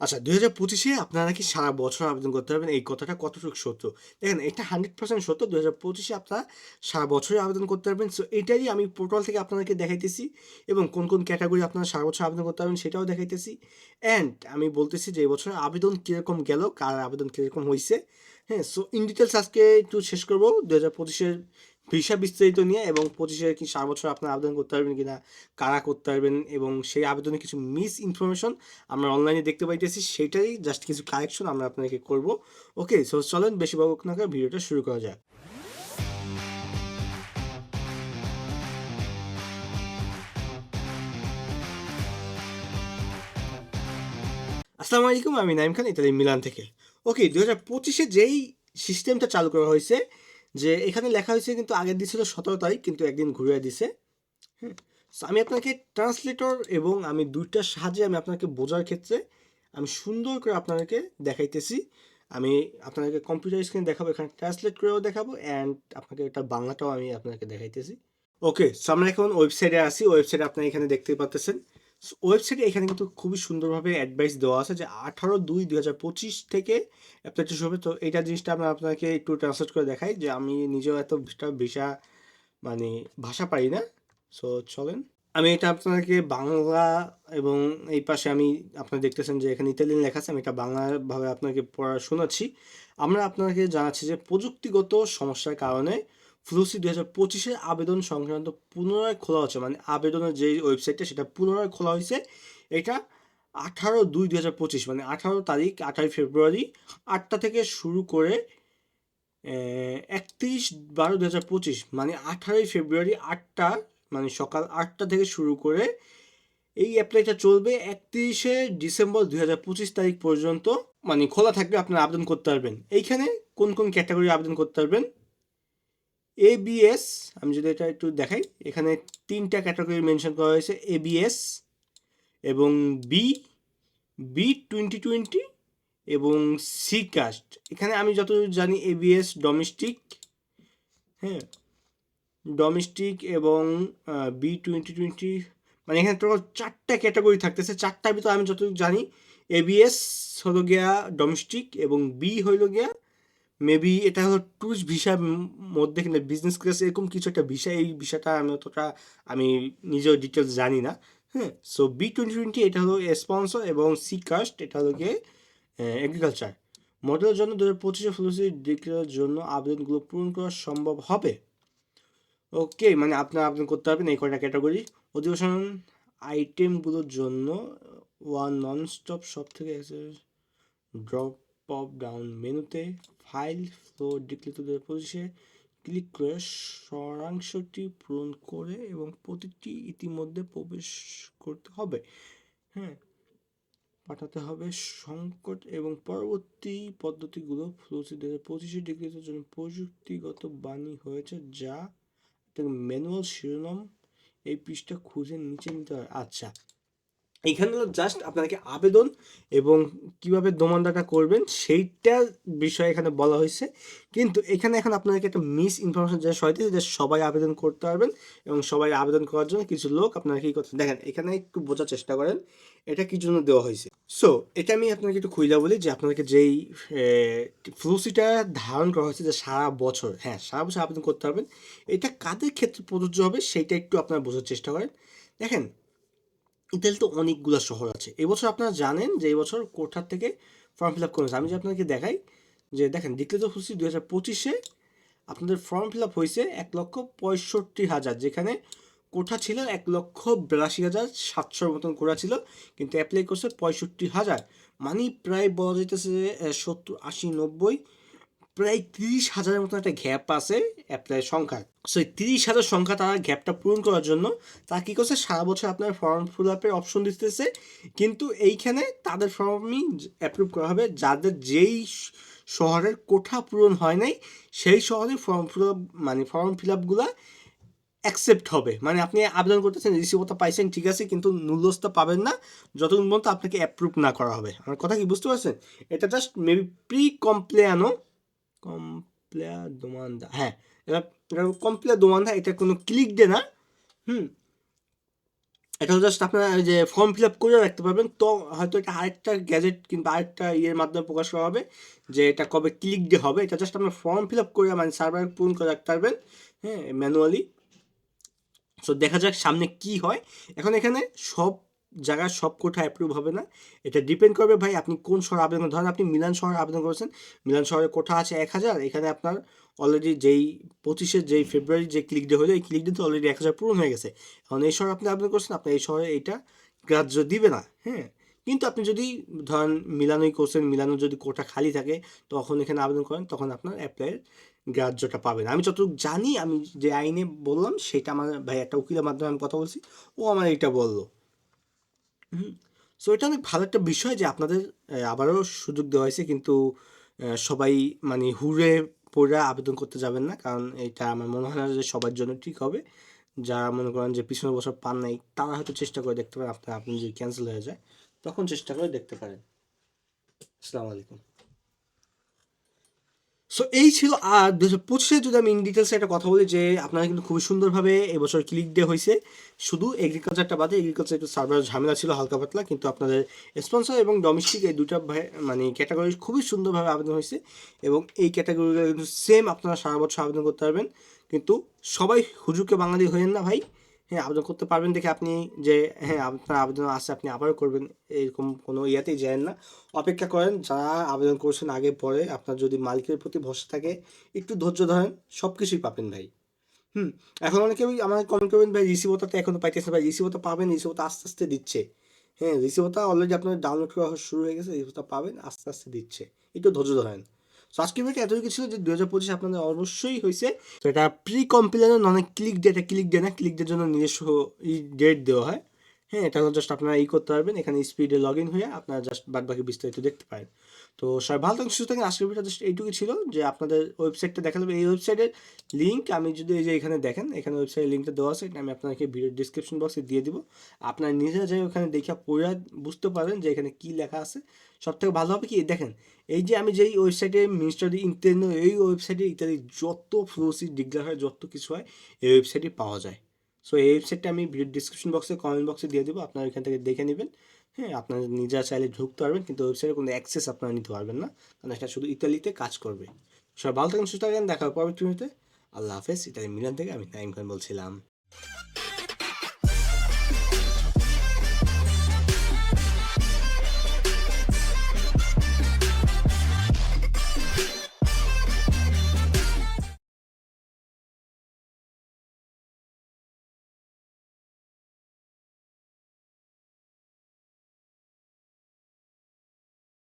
আচ্ছা দুই হাজার পঁচিশে আপনারা কি সারা বছর আবেদন করতে পারবেন? এই কথাটা কতটুকু সত্য? দেখেন, এটা হান্ড্রেড পার্সেন্ট সত্য। দুই হাজার পঁচিশে আপনারা সারা বছরই আবেদন করতে পারবেন। সো, এটাই আমি পোর্টাল থেকে আপনাদেরকে দেখাইতেছি এবং কোন কোন ক্যাটাগরি আপনারা সারা বছর আবেদন করতে পারবেন সেটাও দেখাইতেছি। অ্যান্ড আমি বলতেছি যে বছর আবেদন কীরকম গেল? কার আবেদন কীরকম হয়েছে হ্যাঁ সো ইন ডিটেলস আজকে একটু শেষ করব। দু হাজার পঁচিশের ভিসা বিস্তারিত নিয়ে এবং পঁচিশে কি সারা বছর আপনারা আবেদন করতে পারবেন কিনা, কারা করতে পারবেন এবং সেই আবেদনে কিছু মিস ইনফরমেশন আমরা অনলাইনে দেখতে পাইতেছি, সেটাই জাস্ট কিছু কারেকশন আমরা আপনাকে করব। ওকে সো চলেন বেশি বক না ভিডিওটা শুরু করা যাক। আসসালামু আলাইকুম, আমি নাইম খান ইতালি মিলান থেকে। ওকে দু হাজার পঁচিশে যেই সিস্টেমটা চালু করা হয়েছে যে এখানে লেখা হয়েছে কিন্তু আগের দিয়েছিল সতেরো তারিখ, কিন্তু একদিন ঘুরিয়ে দিছে। হ্যাঁ আমি আপনাকে ট্রান্সলেটর এবং আমি দুইটার সাহায্যে আমি আপনাকে বোঝার ক্ষেত্রে আমি সুন্দর করে আপনাদেরকে দেখাইতেছি। আমি আপনাকে কম্পিউটার স্ক্রিনে দেখাবো, এখানে ট্রান্সলেট করেও দেখাবো অ্যান্ড আপনাকে এটা বাংলাটাও আমি আপনাকে দেখাইতেছি। ওকে সো আমরা এখন ওয়েবসাইটে আসি ওয়েবসাইটে আপনি এখানে দেখতে পাচ্ছেন ওয়েবসাইটে এখানে কিন্তু খুবই সুন্দরভাবে অ্যাডভাইস দেওয়া আছে যে আঠারো দুই দুই হাজার পঁচিশ থেকে অ্যাপ্লাইটি হবে। তো এইটা জিনিসটা আমরা আপনাকে একটু ট্রান্সলেট করে দেখাই যে আমি নিজেও এত ভিসা মানে ভাষা পারি না। সো চলেন। আমি এটা আপনাকে বাংলা এবং এই পাশে আমি আপনারা দেখতেছেন যে এখানে ইতালিয়ান লেখা আছে, আমি এটা বাংলাভাবে আপনাকে পড়া শোনাচ্ছি। আমরা আপনাকে জানাচ্ছি যে প্রযুক্তিগত সমস্যার কারণে ফ্লুসি দুই হাজার পঁচিশের আবেদন সংক্রান্ত পুনরায় খোলা হচ্ছে। মানে আবেদনের যে ওয়েবসাইটটা, সেটা পুনরায় খোলা হয়েছে। এটা আঠারো দুই দুই হাজার পঁচিশ মানে আঠারো তারিখ, আঠারোই ফেব্রুয়ারি, আটটা থেকে শুরু করে একত্রিশ বারো দু হাজার পঁচিশ মানে আঠারোই ফেব্রুয়ারি আটটা মানে সকাল আটটা থেকে শুরু করে, এই অ্যাপ্লাইটা চলবে একত্রিশে ডিসেম্বর দুই হাজার পঁচিশ তারিখ পর্যন্ত। মানে খোলা থাকবে, আপনারা আবেদন করতে পারবেন। এইখানে কোন কোন ক্যাটাগরি আবেদন করতে পারবেন? এবিএস আমি যদি এটা একটু দেখাই, এখানে তিনটা ক্যাটাগরি মেনশন করা হয়েছে এবিএস এবং বি বি টোয়েন্টি টোয়েন্টি এবং সি কাস্ট এখানে আমি যতদূর জানি এবিএস ডোমেস্টিক হ্যাঁ ডোমেস্টিক এবং বি টোয়েন্টি টোয়েন্টি মানে এখানে টোটাল চারটা ক্যাটাগরি থাকতেছে। চারটার ভিতরে আমি যতটুকু জানি এবিএস হলো গিয়া ডোমেস্টিক এবং বি হইল গিয়া মেবি এটা হলো ট্যুরিস্ট ভিসার মধ্যে কিন্তু বিজনেস ক্লাস এরকম কিছু একটা ভিসা, এই বিষয়টা আমি অতটা, আমি নিজেও ডিটেলস জানি না। হ্যাঁ সো বি টোয়েন্টি টোয়েন্টি এটা হলো স্পন্সর এবং সি কাস্ট এটা হলো গিয়ে এগ্রিকালচার মডেলের জন্য দু হাজার পঁচিশে ফ্লুসি ডিগ্রির জন্য আবেদনগুলো পূরণ করা সম্ভব হবে। ওকে মানে আপনারা আবেদন করতে পারবেন এই কয়টা ক্যাটাগরি অধিবেশন আইটেমগুলোর জন্য ওয়ান নন স্টপ সব থেকে ড্রপ পপ ডাউন মেনুতে ফাইল ফ্লো ডিক্লিত পঁচিশে ক্লিক করে সারাংশটি পূরণ করে এবং প্রতিটি ইতিমধ্যে প্রবেশ করতে হবে। হ্যাঁ পাঠাতে হবে সংকট এবং পরবর্তী পদ্ধতিগুলো ফ্লোসি দু হাজার পঁচিশে ডিগ্রির জন্য প্রযুক্তিগত বাণী হয়েছে যা ম্যানুয়াল শিরোনাম, এই পৃষ্ঠা খুঁজে নিচে নিতে হয়। আচ্ছা এইখানে হলো জাস্ট আপনাকে আবেদন এবং কীভাবে দোমানদাটা করবেন সেইটার বিষয়ে এখানে বলা হয়েছে। কিন্তু এখানে এখন আপনাদেরকে একটা মিস ইনফরমেশন যা হইতেছে যে সবাই আবেদন করতে পারবেন এবং সবাই আবেদন করার জন্য কিছু লোক আপনারা কী করতে দেখেন, এখানে একটু বোঝার চেষ্টা করেন, এটা কি জন্য দেওয়া হয়েছে? সো এটা আমি আপনাকে একটু খুঁজে বলি যে আপনাকে যেই ফ্লুসিটা ধারণ করা হয়েছে যে সারা বছর হ্যাঁ সারা বছর আবেদন করতে পারবেন, এটা কাদের ক্ষেত্রে প্রযোজ্য হবে সেইটা একটু আপনারা বোঝার চেষ্টা করেন। দেখেন ইতালিতে অনেকগুলো শহর আছে। এবছর আপনারা জানেন যে এবছর কোঠার থেকে ফর্ম ফিল আপ করেছে। আমি যে আপনাকে দেখাই, যে দেখেন ডিক্লেয়ার হচ্ছে দু হাজার পঁচিশে আপনাদের ফর্ম ফিল আপ হয়েছে এক লক্ষ পঁয়ষট্টি হাজার, যেখানে কোঠা ছিল এক লক্ষ বিরাশি হাজার সাতশোর মতন কোঠা ছিল, কিন্তু অ্যাপ্লাই করছে পঁয়ষট্টি হাজার। মানে প্রায় বলা যাইতেছে সত্তর, আশি, নব্বই প্রায় তিরিশ হাজারের মতো একটা গ্যাপ আছে অ্যাপ্লাই সংখ্যা সো এই তিরিশ হাজার সংখ্যা তারা গ্যাপটা পূরণ করার জন্য তারা কী করছে? সারা বছর আপনার ফর্ম ফিল আপের অপশন দিতেছে। কিন্তু এইখানে তাদের ফর্মই অ্যাপ্রুভ করা হবে। যাদের যেই শহরের কোঠা পূরণ হয় নাই, সেই শহরে ফর্ম ফিল আপ মানে ফর্ম ফিল আপগুলো অ্যাকসেপ্ট হবে। মানে আপনি আবেদন করতেছেন রিসিভটা পাইছেন, ঠিক আছে, কিন্তু নুলসটা পাবেন না। যতক্ষণ পর্যন্ত আপনাকে অ্যাপ্রুভ না করা হবে। আমার কথা কি বুঝতে পারছেন? এটা জাস্ট মেবি প্রি কমপ্লেয়ানো কমপ্লেয়া দোমান্দা হ্যাঁ এটা এটা কমপ্লেয়া দোমান্দা, এটা কোনো ক্লিক ডে না, হুম, এটা জাস্ট আপনারা যে ফর্ম ফিল আপ করে রাখতে পারবেন, তো হয়তো এটা আরেকটা গ্যাজেট কিংবা আরেকটা ইয়ের মাধ্যমে প্রকাশ করা হবে, যে এটা কবে ক্লিক দিয়ে হবে, এটা জাস্ট আপনার ফর্ম ফিল আপ করে মানে সার্ভার পূরণ করে রাখতে পারবেন হ্যাঁ ম্যানুয়ালি সো দেখা যাক সামনে কি হয়, এখন এখানে সব জায়গায় সব কোঠা অ্যাপ্রুভ হবে না। এটা ডিপেন্ড করবে ভাই আপনি কোন শহরে আবেদন ধরেন আপনি মিলান শহরে আবেদন করেছেন। মিলান শহরে কোঠা আছে এক হাজার। এখানে আপনার অলরেডি যেই পঁচিশে যেই ফেব্রুয়ারি যে ক্লিক ডে হলো, এই ক্লিক ডে তো অলরেডি এক হাজার পূরণ হয়ে গেছে। এখন এই শহরে আপনি আবেদন করছেন, আপনার এই শহরে এইটা গ্রাহ্য দিবে না। হ্যাঁ? কিন্তু আপনি যদি ধরেন মিলানোই করছেন মিলানো যদি কোটা খালি থাকে, তখন এখানে আবেদন করেন, তখন আপনার অ্যাপ্লাইয়ের গ্রাহ্যটা পাবেন। আমি যতটুকু জানি, আমি যে আইনে বললাম, সেটা আমার ভাই একটা উকিলের মাধ্যমে আমি কথা বলছি। ও আমার এটা বলল। সো এটা অনেক ভালো একটা বিষয় যে আপনাদের আবারও সুযোগ দেওয়া হয়েছে কিন্তু সবাই মানে হুড়ে পড়ে আবেদন করতে যাবেন না। কারণ এটা আমার মনে হয় না যে সবার জন্য ঠিক হবে। যারা মনে করেন যে পিছনের বছর পান নাই, তারা হয়তো চেষ্টা করে দেখতে পারেন। আপনার, আপনি যদি ক্যান্সেল হয়ে যায়, তখন চেষ্টা করে দেখতে পারেন। আসসালামু আলাইকুম। সো এই ছিল আর দু হাজার পঁচিশে যদি আমি ইন ডিটেলসে একটা কথা বলি যে আপনারা কিন্তু খুবই সুন্দরভাবে এবছর ক্লিক ডে হয়েছে। শুধু এগ্রিকালচারটা বাদে এগ্রিকালচার একটু সার্ভার ঝামেলা ছিল হালকা পাতলা, কিন্তু আপনাদের স্পন্সর এবং ডোমেস্টিক এই দুটা মানে ক্যাটাগরি খুবই সুন্দরভাবে আবেদন হয়েছে এবং এই ক্যাটাগরিগুলো কিন্তু সেম আপনারা সারা বছর আবেদন করতে পারবেন। কিন্তু সবাই হুজুকে বাঙালি হয়েন না ভাই। হ্যাঁ আবেদন করতে পারবেন দেখে আপনি যে হ্যাঁ আপনার আবেদন আছে আপনি আবারও করবেন। এরকম কোনো ইয়াতেই যায়েন না। অপেক্ষা করেন, যারা আবেদন করছেন আগে পরে আপনার যদি মালিকের প্রতি ভরসা থাকে, একটু ধৈর্য ধরেন সব কিছুই পাবেন ভাই। হুম, এখন অনেকে আমাকে কমেন্ট করবেন, ভাই রিসিভটা তো এখনও পাইতেছে ভাই রিসিভটা পাবেন রিসিভটা আস্তে আস্তে দিচ্ছে। হ্যাঁ রিসিভতা অলরেডি আপনার ডাউনলোড করা শুরু হয়ে গেছে রিসিভতা পাবেন, আস্তে আস্তে দিচ্ছে। একটু ধৈর্য ধরেন। তো আজকের ভিডিও এতটুকু ছিল যে দু হাজার পঁচিশ আপনাদের অবশ্যই হয়েছে। তো এটা প্রি কম্পিলার নন ক্লিক ডে এটা ক্লিক ডে না ক্লিক ডের জন্য নিজস্ব ডেট দেওয়া হয়। হ্যাঁ এটা জাস্ট আপনারা ই করতে পারবেন, এখানে স্পিডে লগ ইন হয়ে আপনারা জাস্ট বাদ বাকি বিস্তারিত দেখতে পারেন। তো, সবাই ভালো থাকুন সুস্থ থাকুন আজকের ভিডিও জাস্ট এইটুকু ছিল যে আপনাদের ওয়েবসাইটটা দেখালাম। এই ওয়েবসাইটের লিঙ্ক আমি যদি এই যে এখানে দেখেন, এখানে ওয়েবসাইটের লিঙ্কটা দেওয়া আছে, এটা আমি আপনাকে ভিডিও ডিসক্রিপশন বক্সে দিয়ে দিব। আপনার নিজেরা যাই ওখানে দেখে পড়ে বুঝতে পারেন যে এখানে কী লেখা আছে। সব থেকে ভালো হবে কি? দেখেন, এই যে আমি যেই ওয়েবসাইটে মিনিস্টার ইন্টারনো এই ওয়েবসাইটে ইত্যাদি যত ফ্লোসি ডিগ্লার হয়, যত কিছু হয়, এই ওয়েবসাইটে পাওয়া যায়। সো এই ওয়েবসাইটটা আমি ডিসক্রিপশন বক্সে কমেন্ট বক্সে দিয়ে দেবো, আপনারা এখান থেকে দেখে নেবেন। হ্যাঁ আপনারা নিজেরা চাইলে ঢুকতে পারবেন, কিন্তু ওয়েবসাইটে কোনো অ্যাক্সেস আপনারা নিতে পারবেন না, কারণ এটা শুধু ইতালিতে কাজ করবে। সবাই ভালো থাকেন, সুস্থ থাকেন, দেখা হবে পরবর্তী আল্লাহ হাফেজ, ইতালি মিলান থেকে আমি নাইম খান বলছিলাম।